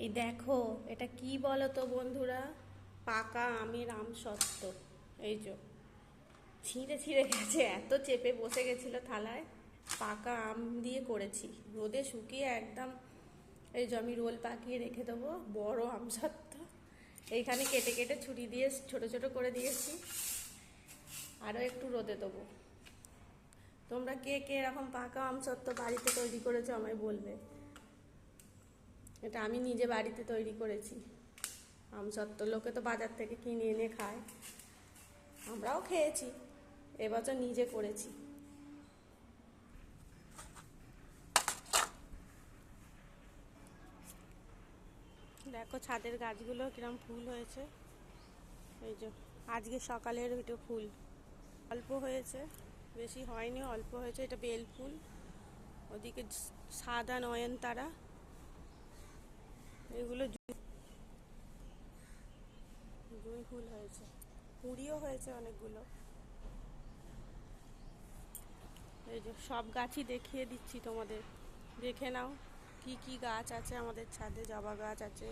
এই দেখো, এটা কি বলো তো বন্ধুরা? পাকা আমের আম সত্ত্ব। এই যে, ছিঁড়ে ছিঁড়ে গেছে, এত চেপে বসে গেছিল থালায়। পাকা আম দিয়ে করেছি। রোদে শুকিয়ে একদম, এই যে আমি রোল পাকিয়ে রেখে দেবো, বড় আম সত্ত্ব। এইখানে কেটে কেটে ছুরি দিয়ে ছোট ছোট করে দিয়েছি। আরও একটু রোদে দেবো। তোমরা কে কে এরকম পাকা আম সত্ত্ব বাড়িতে তৈরি করেছ আমায় বলবে। এটা আমি নিজে বাড়িতে তৈরি করেছি। আমসত্ত্ব লোকে তো বাজার থেকে কিনে এনে খায়। আমরাও খেয়েছি, এবছর নিজে করেছি। দেখো ছাদের গাছগুলো কিরম ফুল হয়েছে। এই যে, আজকে সকালের এটা ফুল। অল্প হয়েছে, বেশি হয়নি, অল্প হয়েছে। এটা বেল ফুল। ওদিকে সাদা নয়নতারা। এগুলো জুঁই ফুল হয়েছে। কুঁড়িও হয়েছে অনেকগুলো। এই যে সব গাছই দেখিয়ে দিচ্ছি তোমাদের। দেখে নাও কি কি গাছ আছে আমাদের ছাদে, জবা গাছ আছে।